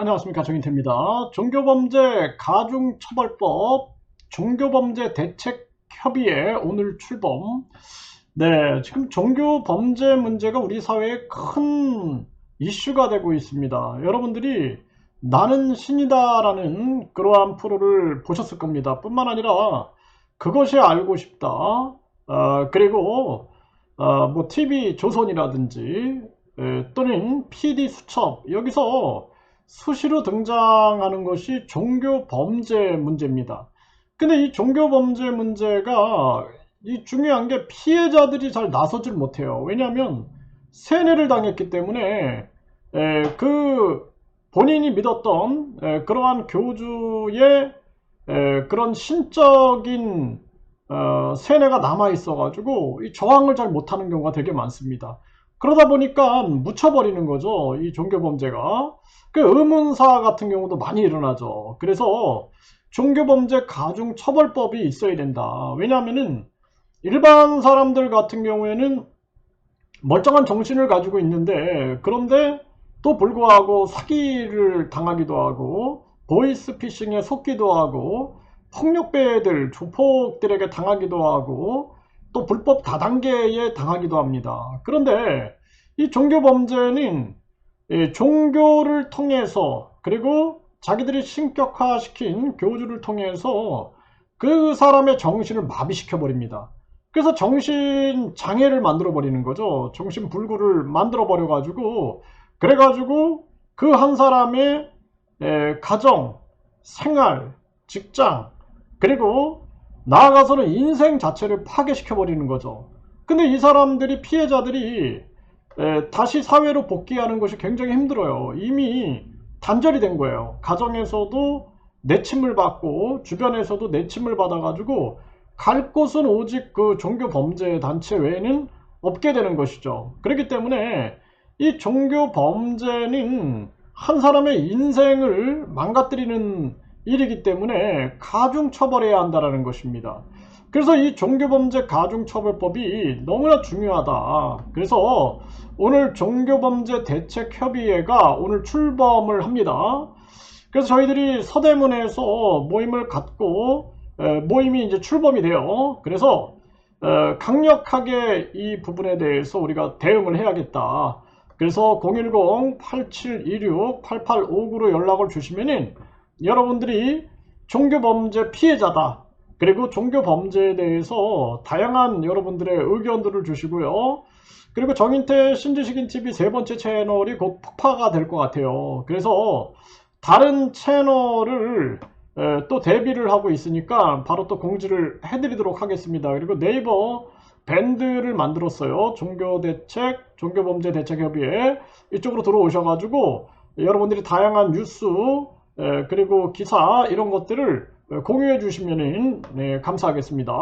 안녕하십니까 정인태입니다. 종교범죄 가중처벌법 종교범죄 대책협의회 오늘 출범 네 지금 종교범죄 문제가 우리 사회에 큰 이슈가 되고 있습니다. 여러분들이 나는 신이다 라는 그러한 프로를 보셨을 겁니다. 뿐만 아니라 그것이 알고 싶다 어, 그리고 어, 뭐 TV 조선이라든지 에, 또는 PD 수첩 여기서 수시로 등장하는 것이 종교 범죄 문제입니다. 근데 이 종교 범죄 문제가 이 중요한 게 피해자들이 잘 나서질 못해요. 왜냐하면 세뇌를 당했기 때문에 에, 그 본인이 믿었던 에, 그러한 교주의 에, 그런 신적인 어, 세뇌가 남아 있어 가지고 이 저항을 잘 못하는 경우가 되게 많습니다. 그러다 보니까 묻혀버리는 거죠. 이 종교범죄가. 그 의문사 같은 경우도 많이 일어나죠. 그래서 종교범죄 가중처벌법이 있어야 된다. 왜냐하면은 일반 사람들 같은 경우에는 멀쩡한 정신을 가지고 있는데 그런데 또 불구하고 사기를 당하기도 하고 보이스피싱에 속기도 하고 폭력배들 조폭들에게 당하기도 하고 또 불법 다단계에 당하기도 합니다. 그런데 이 종교 범죄는 종교를 통해서 그리고 자기들이 신격화시킨 교주를 통해서 그 사람의 정신을 마비시켜 버립니다. 그래서 정신 장애를 만들어 버리는 거죠. 정신 불구를 만들어 버려 가지고 그래 가지고 그 한 사람의 가정, 생활, 직장 그리고 나아가서는 인생 자체를 파괴시켜 버리는 거죠. 근데 이 사람들이 피해자들이 에, 다시 사회로 복귀하는 것이 굉장히 힘들어요. 이미 단절이 된 거예요. 가정에서도 내침을 받고 주변에서도 내침을 받아가지고 갈 곳은 오직 그 종교 범죄 단체 외에는 없게 되는 것이죠. 그렇기 때문에 이 종교 범죄는 한 사람의 인생을 망가뜨리는 일이기 때문에 가중 처벌해야 한다는 것입니다. 그래서 이 종교범죄 가중처벌법이 너무나 중요하다. 그래서 오늘 종교범죄 대책협의회가 오늘 출범을 합니다. 그래서 저희들이 서대문에서 모임을 갖고 모임이 이제 출범이 돼요. 그래서 강력하게 이 부분에 대해서 우리가 대응을 해야겠다. 그래서 010-8726-8859로 연락을 주시면은 여러분들이 종교범죄 피해자다. 그리고 종교 범죄에 대해서 다양한 여러분들의 의견들을 주시고요. 그리고 정인태 신지식인 TV 세 번째 채널이 곧 폭파가 될 것 같아요. 그래서 다른 채널을 또 대비를 하고 있으니까 바로 또 공지를 해드리도록 하겠습니다. 그리고 네이버 밴드를 만들었어요. 종교대책, 종교범죄대책협의회 이쪽으로 들어오셔가지고 여러분들이 다양한 뉴스 그리고 기사 이런 것들을 공유해 주시면 네, 감사하겠습니다.